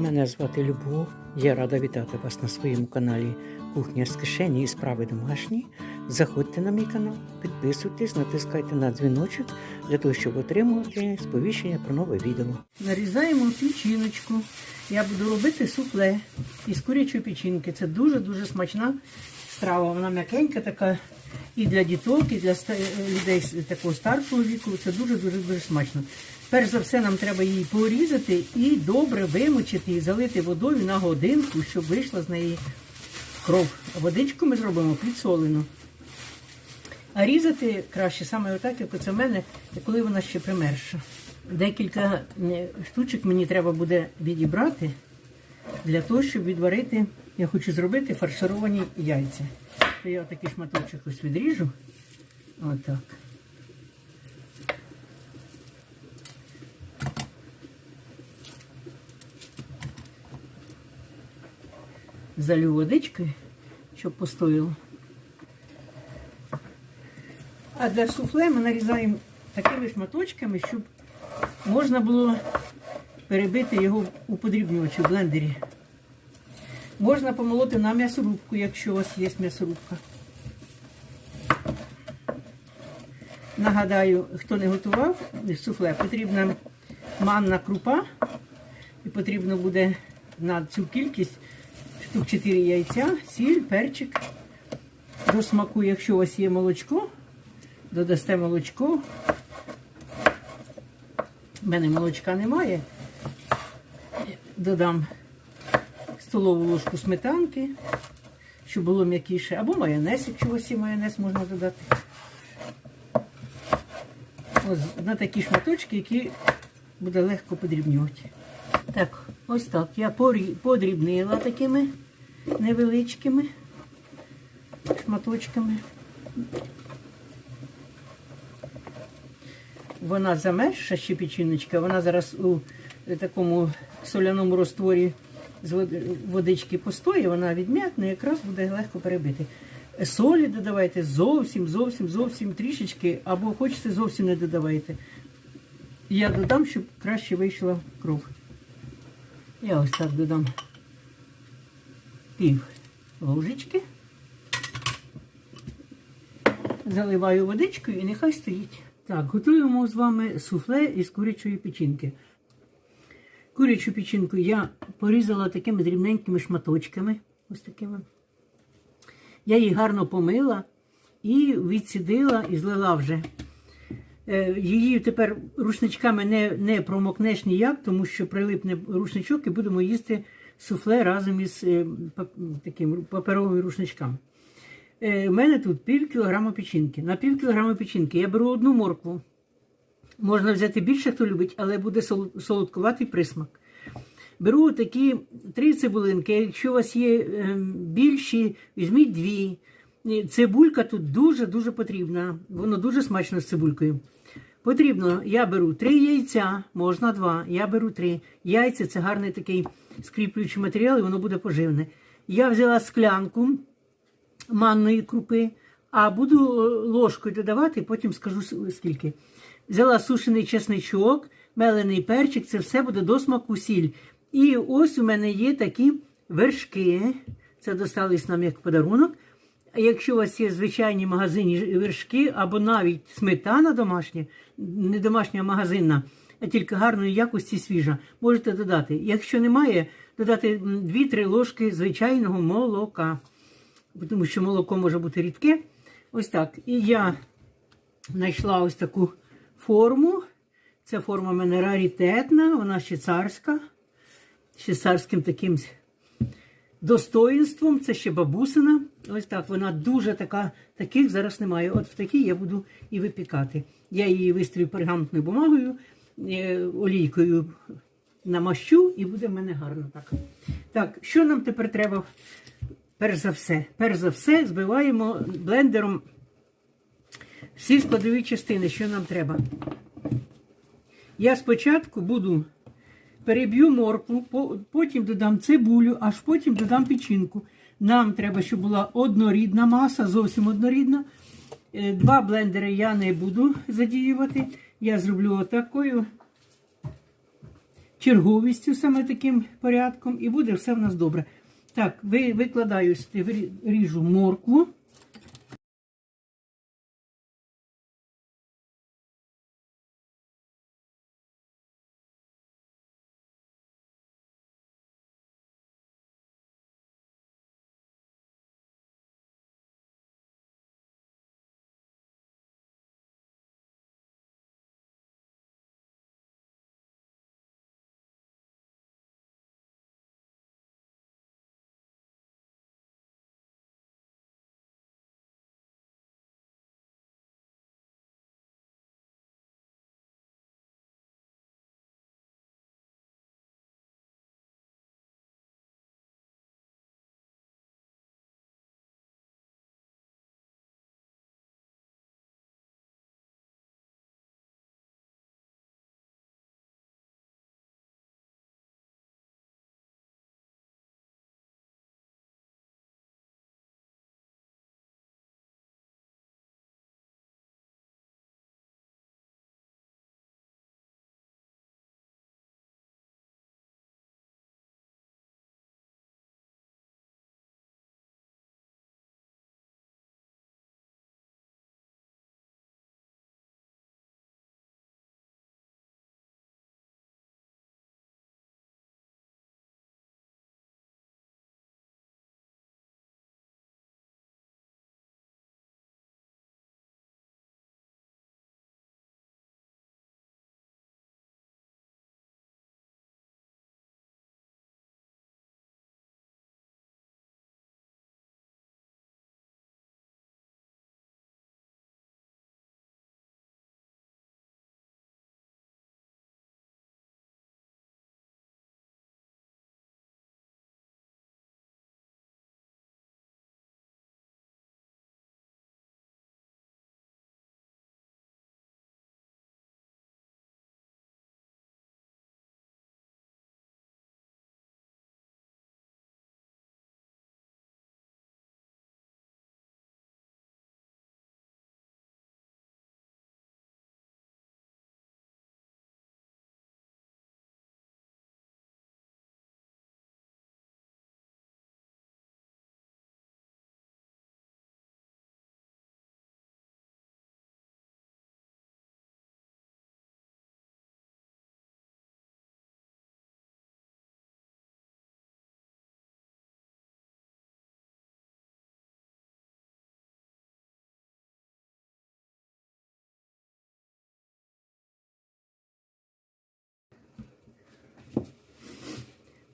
Мене звати Любов. Я рада вітати вас на своєму каналі Кухня з кишені і справи домашні. Заходьте на мій канал, підписуйтесь, натискайте на дзвіночок для того, щоб отримувати сповіщення про нове відео. Нарізаємо печіночку. Я буду робити суфле із курячої печінки. Це дуже-дуже смачна страва. Вона м'якенька така і для діток, і для людей такого старшого віку. Це дуже-дуже дуже смачно. Перш за все, нам треба її порізати і добре вимочити і залити водою на годинку, щоб вийшла з неї кров. Водичку ми зробимо підсолену. А різати краще саме отак, як оце в мене, коли вона ще примерша. Декілька е, штучок мені треба буде відібрати для того, щоб відварити. Я хочу зробити фаршировані яйця. Я такий шматочок ось відріжу. Отак. Залю водичкою, щоб постояло. А для суфле ми нарізаємо такими шматочками, щоб можна було перебити його у подрібнювачі в блендері. Можна помолоти на м'ясорубку, якщо у вас є м'ясорубка. Нагадаю, хто не готував суфле, потрібна манна крупа. І потрібно буде на цю кількість штук 4 яйця, сіль, перчик. До смаку, якщо у вас є молочко, додасте молочко. У мене молочка немає. Додам столову ложку сметанки, щоб було м'якіше. Або майонез, якщо у вас є майонез, можна додати. Ось на такі шматочки, які буде легко подрібнювати. Так, ось так. Я подрібнила такими невеличкими шматочками. Вона замерзша ще печіночка, вона зараз у такому соляному розтворі з водички постоє, вона відм'якне, якраз буде легко перебити. Солі додавайте зовсім, зовсім, зовсім трішечки, або хочете зовсім не додавайте. Я додам, щоб краще вийшла кров. Я ось так додам пів ложечки. Заливаю водичкою і нехай стоїть. Так, готуємо з вами суфле із курячої печінки. Курячу печінку я порізала такими дрібненькими шматочками. Ось такими. Я її гарно помила і відсідила і злила вже. Е, Її тепер рушничками не, не промокнеш ніяк, тому що прилипне рушничок і будемо їсти суфле разом із е, таким паперовими рушничками. Е, У мене тут пів кілограма печінки. На пів кілограма печінки я беру одну моркву. Можна взяти більше, хто любить, але буде солодкуватий присмак. Беру такі три цибулинки. Якщо у вас є ем, більші, візьміть дві. Цибулька тут дуже-дуже потрібна. Воно дуже смачно з цибулькою. Потрібно, я беру три яйця, можна два. Я беру три. Яйця це гарний такий скріплюючий матеріал, і воно буде поживне. Я взяла склянку манної крупи, а буду е, ложкою додавати, потім скажу скільки. Взяла сушений чесничок, мелений перчик, це все буде до смаку сіль. І ось у мене є такі вершки. Це достались нам як подарунок. А якщо у вас є звичайні магазинні вершки, або навіть сметана домашня, не домашня, а магазинна, а тільки гарної якості свіжа, можете додати. Якщо немає, додати 2-3 ложки звичайного молока тому що молоко може бути рідке. Ось так. І я знайшла ось таку форму. Ця форма в мене раритетна, вона ще царська, ще царським таким достоїнством. Це ще бабусина. Ось так. Вона дуже така, таких зараз немає. От в такій я буду і випікати. Я її вистрію пергаментною бумагою, е, олійкою намащу, і буде в мене гарно так. Так, що нам тепер треба? Перш за все, перш за все, збиваємо блендером всі складові частини, що нам треба. Я спочатку буду переб'ю моркву, потім додам цибулю, аж потім додам печінку. Нам треба, щоб була однорідна маса, зовсім однорідна. Е, Два блендери я не буду задіювати. Я зроблю отакою черговістю, саме таким порядком, і буде все в нас добре. Так, викладаю, ріжу моркву.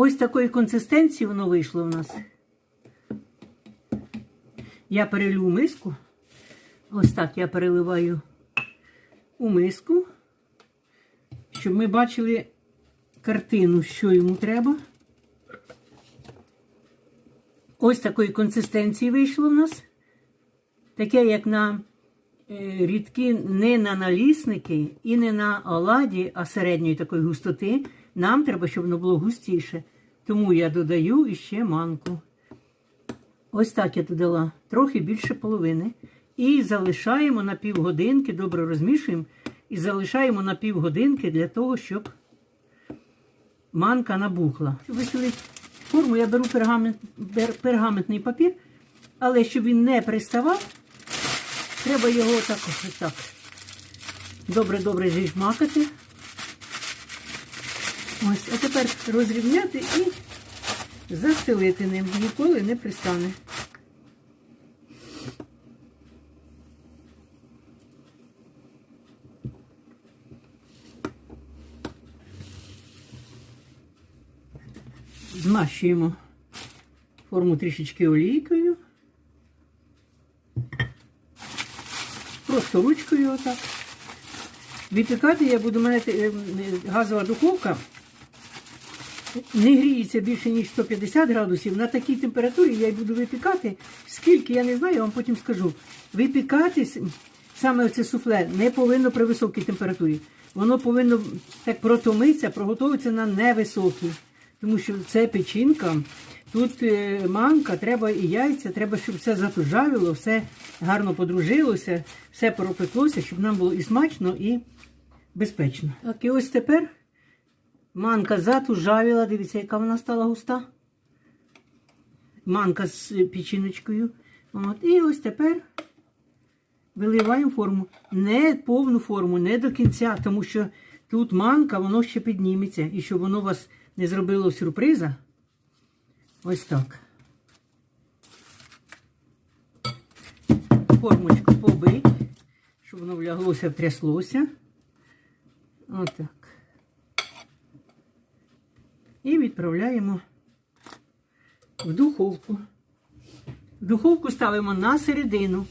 Ось такої консистенції воно вийшло в нас. Я перелю в миску. Ось так я переливаю у миску, щоб ми бачили картину, що йому треба. Ось такої консистенції вийшло в нас. Таке, як на е, рідки, не на налісники і не на оладі, а середньої такої густоти. Нам треба, щоб воно було густіше. Тому я додаю іще манку. Ось так я додала трохи більше половини. І залишаємо на півгодинки, добре розмішуємо, і залишаємо на півгодинки для того, щоб манка набухла. Щоб виселити форму, я беру пергамент, пергаментний папір, але щоб він не приставав, треба його так, так добре-добре зіжмакати. Ось, а тепер розрівняти і застелити ним. Ніколи не пристане. Змащуємо форму трішечки олійкою. Просто ручкою отак. Випікати я буду, мене е, е, газова духовка не гріється більше, ніж 150 градусів. На такій температурі я й буду випікати. Скільки, я не знаю, я вам потім скажу. Випікати с- саме це суфле не повинно при високій температурі. Воно повинно так протомитися, проготовитися на невисокій. Тому що це печінка, тут е, манка, треба і яйця, треба, щоб все затужавіло, все гарно подружилося, все пропеклося, щоб нам було і смачно, і безпечно. Так, і ось тепер Манка затужавіла, дивіться, яка вона стала густа. Манка з печіночкою. От. І ось тепер виливаємо форму. Не повну форму, не до кінця, тому що тут манка, воно ще підніметься. І щоб воно вас не зробило сюрприза. Ось так. Формочку побить, щоб воно вляглося, втряслося. Отак. І відправляємо в духовку. Духовку ставимо на середину,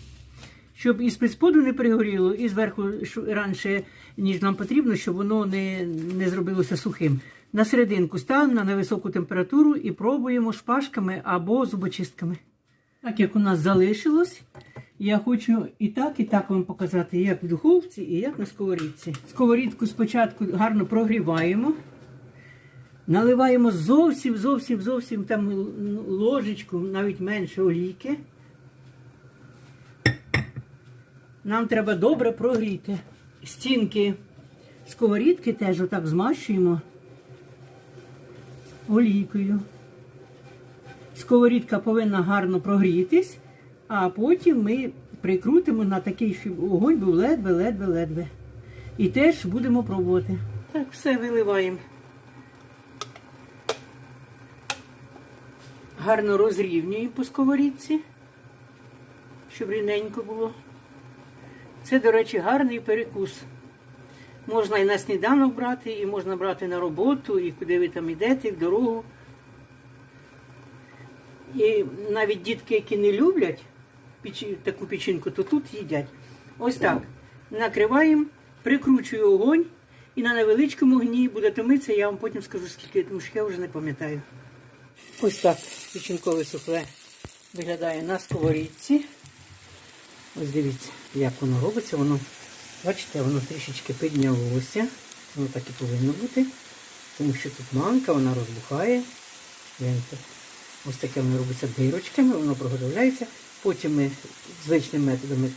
щоб і з споду не пригоріло, і зверху раніше, ніж нам потрібно, щоб воно не, не зробилося сухим. На серединку ставимо на невисоку температуру і пробуємо шпажками або зубочистками. Так як у нас залишилось, я хочу і так, і так вам показати, як в духовці і як на сковорідці. Сковорідку спочатку гарно прогріваємо. Наливаємо зовсім, зовсім, зовсім там ложечку, навіть менше олійки. Нам треба добре прогріти. Стінки сковорідки теж отак змащуємо олійкою. Сковорідка повинна гарно прогрітись, а потім ми прикрутимо на такий, щоб огонь був ледве-ледве-ледве. І теж будемо пробувати. Так, все виливаємо. Гарно розрівнюємо по сковорідці, щоб рівненько було. Це, до речі, гарний перекус. Можна і на сніданок брати, і можна брати на роботу, і куди ви там йдете, в дорогу. І навіть дітки, які не люблять таку печінку, то тут їдять. Ось так. Накриваємо, прикручую огонь і на невеличкому огні буде томитися, я вам потім скажу, скільки, тому що я вже не пам'ятаю. Ось так печінкове суфле виглядає на сковорідці. Ось дивіться, як воно робиться. Воно, бачите, воно трішечки піднялося. Воно так і повинно бути. Тому що тут манка, вона розбухає. Ось таке воно робиться дирочками, воно проготовляється. Потім ми звичними методами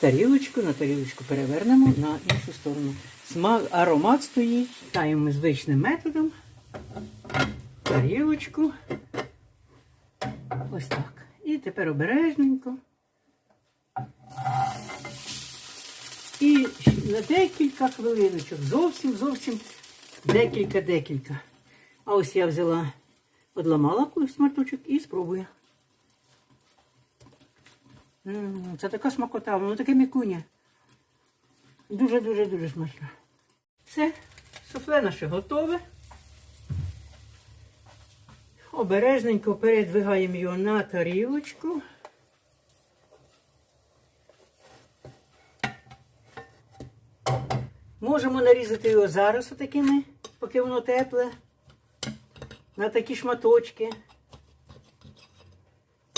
тарілочку, на тарілочку перевернемо на іншу сторону. Смак, аромат стоїть. Ми звичним методом. Тарілочку. Ось так. І тепер обережненько. І на декілька хвилиночок, зовсім, зовсім декілька-декілька. А ось я взяла, одламала колись смарточок і спробую. Це така смакота, воно таке м'якуня. Дуже-дуже-дуже смачно. Все, суфле наше готове. Обережненько передвигаємо його на тарілочку. Можемо нарізати його зараз отакими, поки воно тепле. На такі шматочки.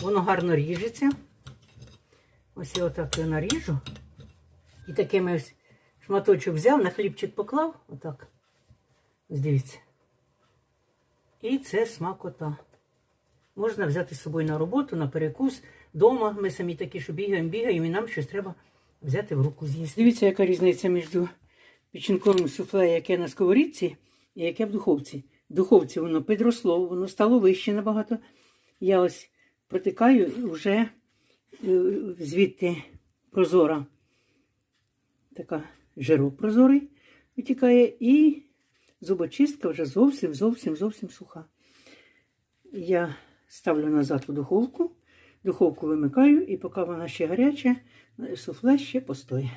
Воно гарно ріжеться. Ось я отак його наріжу. І такими ось шматочок взяв, на хлібчик поклав. Отак. Ось дивіться. І це смакота. Можна взяти з собою на роботу, на перекус. Дома ми самі такі, що бігаємо, бігаємо, і нам щось треба взяти в руку з'їсти. Дивіться, яка різниця між печінковим суфле, яке на сковорідці, і яке в духовці. В духовці воно підросло, воно стало вище набагато. Я ось протикаю вже е, звідти прозора. Така жирок прозорий витікає, і зубочистка вже зовсім, зовсім, зовсім суха. Я ставлю назад у духовку, духовку вимикаю, і поки вона ще гаряча, суфле ще постоє.